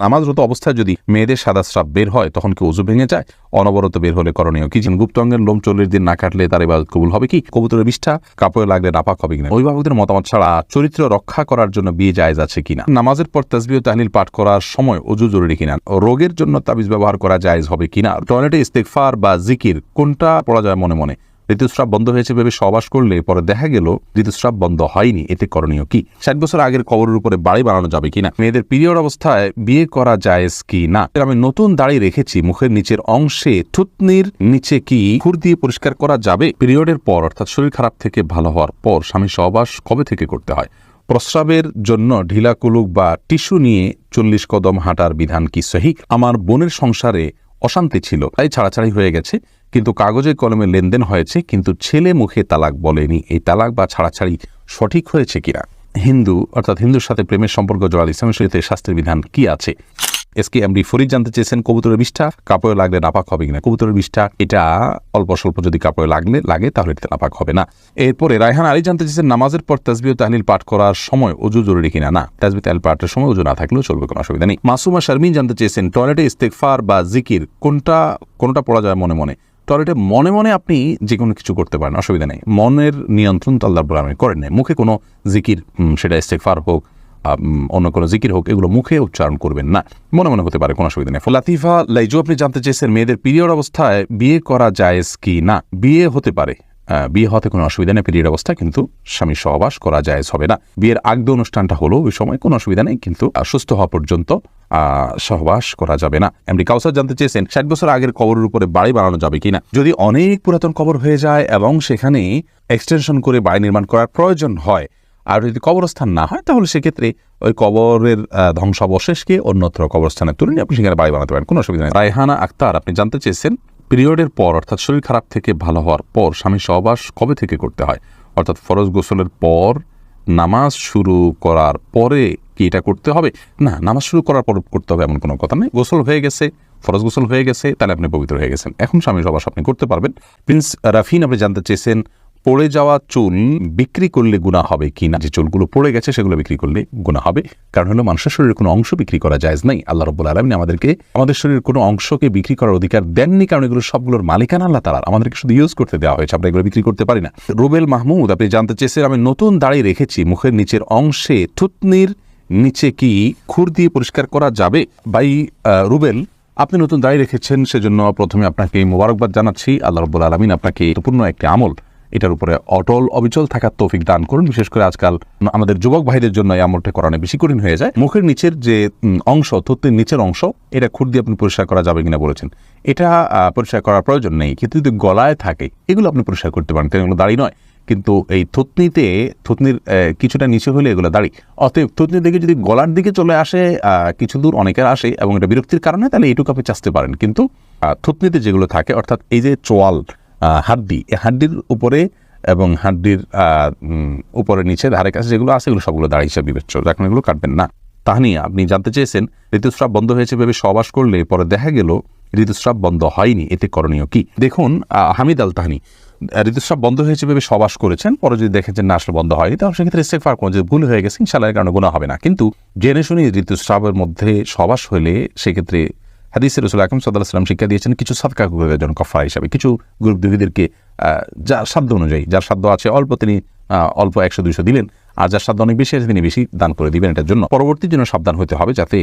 নামাজরত অবস্থায় যদি মেয়েদের সাদা স্রাব বের হয়, তখন কি উজু ভেঙে যায়? অনবরত বের হলে করণীয় কি? গুপ্ত অঙ্গের লোম চল্লিশ দিন না কাটলে তার ইবাদত কবুল হবে কি? কবুতরের বিষ্ঠা, কাপড়ে লাগলে নাপাক হবে কিনা? অভিভাবকদের মতামত ছাড়া চরিত্র রক্ষা করার জন্য বিয়ে জায়েজ আছে কিনা? নামাজের পর তাসবিহ তাহলিল পাঠ করার সময় অজু জরুরি কিনা? রোগের জন্য তাবিজ ব্যবহার করা জায়েজ হবে কিনা? টয়লেটে ইস্তেকফার বা জিকির কোনটা পড়া যায় মনে মনে? ঋতুস্রাব বন্ধ হয়েছে ভেবে সবাস করলে পরে দেখা গেল ঋতুস্রাব বন্ধ হয়নি। এতে করণীয় কি? ষাট বছর আগের কবরের উপরে বাড়ি বানানো যাবে কিনা? মেয়েদের পিরিয়ড অবস্থায় বিয়ে করা যায় কি না আমি নতুন দাড়ি রেখেছি, মুখের নিচের অংশে থুতনির নিচে কি খুর দিয়ে পরিষ্কার করা যাবে? পিরিয়ডের পর, অর্থাৎ শরীর খারাপ থেকে ভালো হওয়ার পর স্বামী সহবাস কবে থেকে করতে হয়? প্রস্রাবের জন্য ঢিলা কুলুক বা টিস্যু নিয়ে চল্লিশ কদম হাঁটার বিধান কি সহি? আমার বোনের সংসারে অশান্তি ছিল, তাই ছাড়াছাড়ি হয়ে গেছে। কিন্তু কাগজে কলমে লেনদেন হয়েছে, কিন্তু ছেলে মুখে তালাক বলেনি। এই তালাক বা ছাড়াছাড়ি সঠিক হয়েছে কিনা? হিন্দু, অর্থাৎ হিন্দুর সাথে প্রেমের সম্পর্ক জড়াল ইসলামের শরীরে শাস্তির বিধান কি আছে? এসকে এমডি ফরিদ জানতে চেয়েছেন, কবুতরের বিষ্ঠা কাপড়ে লাগলে নাপাক হবে কিনা? কবুতরের বিষ্ঠা, এটা অল্প স্বল্প যদি কাপড়ে লাগলে, লাগে, তাহলে এটা নাপাক হবে না। এরপরে রায়হান আলী জানতে চেয়েছেন, নামাজের পর তাজবিহ তাহলিল পাঠ করার সময় অজু জরুরি কিনা? না তাজবি তাহলিল পাঠের সময় অজু না থাকলেও চলবে, কোনো অসুবিধা নেই। মাসুমা শারমিন জানতে চেয়েছেন, টয়লেটে ইস্তেকফার বা জিকির কোনটা কোনটা পড়া যায় মনে মনে? টয়লেটে মনে মনে আপনি যে কোনো কিছু করতে পারেন, অসুবিধা নেই। মনের নিয়ন্ত্রণ তো আল্লাহ করেন নাই। মুখে কোনো জিকির সেটা ইস্তেকফার হোক অন্য কোনো জিকির হোক, এগুলো মুখে উচ্চারণ করবেন না। মনে মনে হতে পারে কোনো অসুবিধা নেই। লাতিফা লাইজু, আপনি জানতে চেয়েছেন মেয়েদের পিরিয়ড অবস্থায় বিয়ে করা জায়েজ কি না? বিয়ে হতে পারে। বিয়ে হতে কোনো অসুবিধা নেই, পিরিয়ড অবস্থা কিন্তু স্বামী সহবাস করা জায়েজ হবে না। বিয়ের আগদ অনুষ্ঠানটা হলো, ওই সময় কোনো অসুবিধা নেই, কিন্তু সুস্থ হওয়া পর্যন্ত সহবাস করা যাবে না। এমনি কাউসার জানতে চেয়েছেন, ষাট বছর আগের কবরের উপরে বাড়ি বানানো যাবে কিনা? যদি অনেক পুরাতন কবর হয়ে যায় এবং সেখানে এক্সটেনশন করে বাড়ি নির্মাণ করার প্রয়োজন হয় আর যদি কবরস্থান না হয়, তাহলে সেক্ষেত্রে ওই কবরের ধ্বংসাবশেষকে অন্যত্র কবরস্থানে তুলে নিয়ে আপনি সেখানে বাড়ি বানাতে পারেন। কোনো অসুবিধা নেই। রায়হানা আক্তার, আপনি জানতে চেয়েছেন, পিরিয়ডের পর, অর্থাৎ শরীর খারাপ থেকে ভালো হওয়ার পর, স্বামী সহবাস কবে থেকে করতে হয়? অর্থাৎ ফরজ গোসলের পর, নামাজ শুরু করার পরে কি এটা করতে হবে? না, নামাজ শুরু করার পর করতে হবে এমন কোনো কথা নেই। গোসল হয়ে গেছে, ফরজ গোসল হয়ে গেছে, তাহলে আপনি পবিত্র হয়ে গেছেন। এখন স্বামী সহবাস আপনি করতে পারবেন। প্রিন্স রাফিন, আপনি জানতে চেয়েছেন পড়ে যাওয়া চুল বিক্রি করলে গুণা হবে কি না? যে চুলগুলো পড়ে গেছে, সেগুলো বিক্রি করলে গুণা হবে। কারণ হলো, মানুষের শরীরের কোনো অংশ বিক্রি করা যায় নাই। আল্লাহ রব্বুল আলমিন আমাদেরকে, আমাদের শরীরের কোনো অংশকে বিক্রি করার অধিকার দেননি, কারণ এগুলো সবগুলোর মালিকানা আল্লাহ তালার আমাদেরকে শুধু ইউজ করতে দেওয়া হয়েছে, আমরা এগুলো বিক্রি করতে পারি না। রুবেল মাহমুদ, আপনি জানতে চেয়েছেন আমি নতুন দাঁড়িয়ে রেখেছি, মুখের নিচের অংশে থুতনির নিচে কি খুর দিয়ে পরিষ্কার করা যাবে? বাই রুবেল, আপনি নতুন দাঁড়িয়ে রেখেছেন, সেজন্য প্রথমে আপনাকে মোবারকবাদ জানাচ্ছি। আল্লাহ রব্বুল আলমিন আপনাকে পূর্ণ একটি আমল এটার উপরে অটল অবিচল থাকার তৌফিক দান করুন। বিশেষ করে আজকাল আমাদের যুবক ভাইদের জন্য এই আমলটা করানো বেশি কঠিন হয়ে যায়। মুখের নিচের যে অংশ, থুতনির নিচের অংশ, এটা খুর দিয়ে আপনি পরিষ্কার করা যাবে কিনা বলেছেন। এটা পরিষ্কার করার প্রয়োজন নেই। কিন্তু যদি গলায় থাকে, এগুলো আপনি পরিষ্কার করতে পারেন। কারণ এগুলো দাড়ি নয়। কিন্তু এই থুতনিতে, থুতনির কিছুটা নিচে হলে এগুলো দাড়ি। অতএব থুতনির দিকে যদি গলার দিকে চলে আসে কিছু দূর অনেকের আসে এবং এটা বিরক্তির কারণে, তাহলে এইটুকু আপনি চাচতে পারেন। কিন্তু থুতনিতে যেগুলো থাকে, অর্থাৎ এই যে চোয়াল হাড্ডি। এই হাড্ডির উপরে এবং হাড্ডির উপরে নিচে ধারে কাছে যেগুলো আছে, এগুলো সবগুলো দাড়ি হিসাবে বিবেচ্য। এখন এগুলো কাটবেন না। তাহানিয়া আপনি জানতে চেয়েছেন, ঋতুস্রাব বন্ধ হয়েছে ভেবে সবাস করলে পরে দেখা গেল ঋতুস্রাব বন্ধ হয়নি। এতে করণীয় কি? দেখুন হামিদ আল তাহানি ঋতুস্রাব বন্ধ হয়েছে ভেবে সবাস করেছেন, পরে যদি দেখেছেন না, আসলে বন্ধ হয়নি, তাহলে সেক্ষেত্রে ইস্তেকফার কোনো যে ভুল হয়ে গেছে ইনশাল্লাহ এর কারণে গুণা হবে না। কিন্তু জেনে শুনি ঋতুস্রাবের মধ্যে সবাস হলে সেক্ষেত্রে হাদিসের রসুল আকম সাল্লাহ শিক্ষা দিয়েছেন, কিছু সাদকা করে জন কফা হিসাবে, কিছু গ্রুপ দুহিদেরকে যার সাধ্য অনুযায়ী, যার সাধ্য আছে, অল্প তিনি অল্প একশো, দুইশো দিলেন। আর যার সাধ্য অনেক বেশি আছে তিনি বেশি দান করে দিবেন এটার জন্য। পরবর্তী জন্য সাবধান হতে হবে যাতে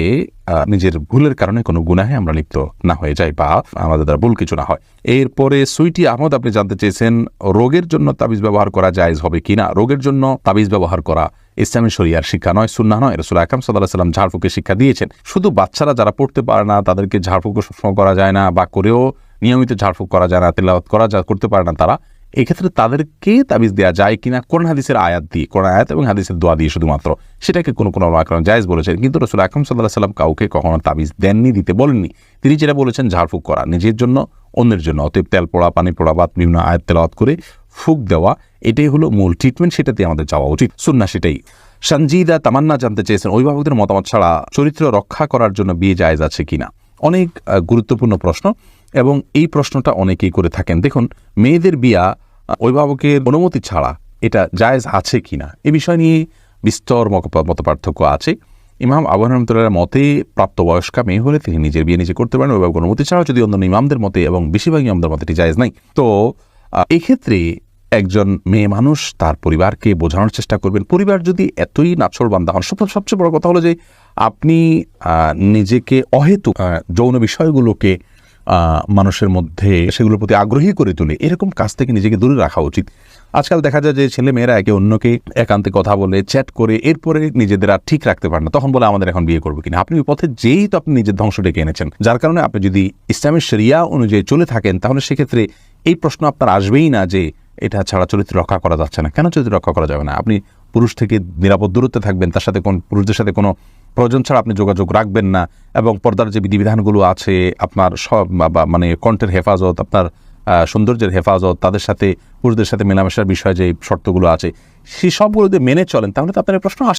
নিজের ভুলের কারণে কোনো গুনাহে আমরা লিপ্ত না হয়ে যাই বা আমাদের দ্বারা ভুল কিছু না হয়। এরপরে সুইটি আহমদ, আপনি জানতে চেয়েছেন, রোগের জন্য তাবিজ ব্যবহার করা জায়েজ হবে কিনা রোগের জন্য তাবিজ ব্যবহার করা ইসলামী শরিয়ার শিক্ষা নয়, সুন্না নয়। রসুল আকরাম সাল্লাহ সাল্লাম ঝাড়ফুঁকের শিক্ষা দিয়েছেন। শুধু বাচ্চারা যারা পড়তে পারে না, তাদেরকে ঝাড়ফুঁকও সবসময় করা যায় না বা করেও নিয়মিত ঝাড়ফুঁক করা যায় না, তেলাওয়াত করা যা করতে পারে না তারা। এক্ষেত্রে তাদেরকে তাবিজ দেওয়া যায় কিনা? কোন হাদিসের আয়াত দিয়ে কোন আয়াত এবং হাদিসের দোয়া দিয়ে শুধুমাত্র। সেটাকে কোনো কোনো আকরম জায়েজ বলেছেন। কিন্তু রসুল আকরম সাল্লাহ সাল্লাম কাউকে কখনো তাবিজ দেননি, দিতে বলেননি। তিনি যেটা বলেছেন, ঝাড়ফুঁক করা, নিজের জন্য, অন্যের জন্য। অতএব তেল, পোড়া, পানি, পোড়া বা বিভিন্ন আয়াত তেলাওয়াত করে ফুক দেওয়া, এটাই হলো মূল ট্রিটমেন্ট সেটাতে আমাদের যাওয়া উচিত। সুন্না সেটাই। সঞ্জিদা তামান্না জানতে চেয়েছেন, অভিভাবকদের মতামত ছাড়া চরিত্র রক্ষা করার জন্য বিয়ে জায়েজ আছে কিনা? অনেক গুরুত্বপূর্ণ প্রশ্ন। এবং এই প্রশ্নটা অনেকেই করে থাকেন। দেখুন, মেয়েদের বিয়া, অভিভাবকের অনুমতি ছাড়া এটা জায়েজ আছে কি না এ বিষয় নিয়ে বিস্তর মত পার্থক্য আছে। ইমাম আবু রহমতুল্লাহ মতে প্রাপ্তবয়স্কা মেয়ে হলে তিনি নিজের বিয়ে নিজে করতে পারেন অভিভাবক অনুমতি ছাড়াও যদি অন্যান্য ইমামদের মতে এবং বেশিরভাগ ইমামদের মতে এটি জায়েজ নাই। তো এক্ষেত্রে একজন মেয়ে মানুষ তার পরিবারকে বোঝানোর চেষ্টা করবেন। পরিবার যদি এতই নাছর বান্ধা হন সব, সবচেয়ে বড় কথা হলো যে আপনি নিজেকে অহেতু যৌন বিষয়গুলোকে মানুষের মধ্যে সেগুলোর প্রতি আগ্রহী করে তুলে। এরকম কাজ থেকে নিজেকে দূরে রাখা উচিত। আজকাল দেখা যায় যে ছেলে মেয়েরা একে অন্যকে একান্তে কথা বলে চ্যাট করে, এরপরে নিজেদের আর ঠিক রাখতে পারে না। তখন বলে, আমাদের এখন বিয়ে করব কিনা? আপনি ওই পথে যেই তো আপনি নিজের ধ্বংস ডেকে এনেছেন। যার কারণে আপনি যদি ইসলামের শরিয়া অনুযায়ী চলে থাকেন, তাহলে সেক্ষেত্রে এই প্রশ্ন আপনার আসবেই না যে এটা ছাড়া চরিত্র রক্ষা করা যাচ্ছে না। কেন চরিত্র রক্ষা করা যাবে না? আপনি পুরুষ থেকে নিরাপদ দূরত্বে থাকবেন, তার সাথে কোন পুরুষদের সাথে কোনো প্রয়োজন ছাড়া আপনি যোগাযোগ রাখবেন না এবং পর্দার যে বিধিবিধানগুলো আছে, আপনার সব মানে কণ্ঠের হেফাজত, আপনার সৌন্দর্যের হেফাজত, তাদের সাথে, পুরুষদের সাথে মেলামেশার বিষয়ে যে শর্তগুলো আছে সেই সবগুলো যদি মেনে চলেন, তাহলে তো আপনার প্রশ্ন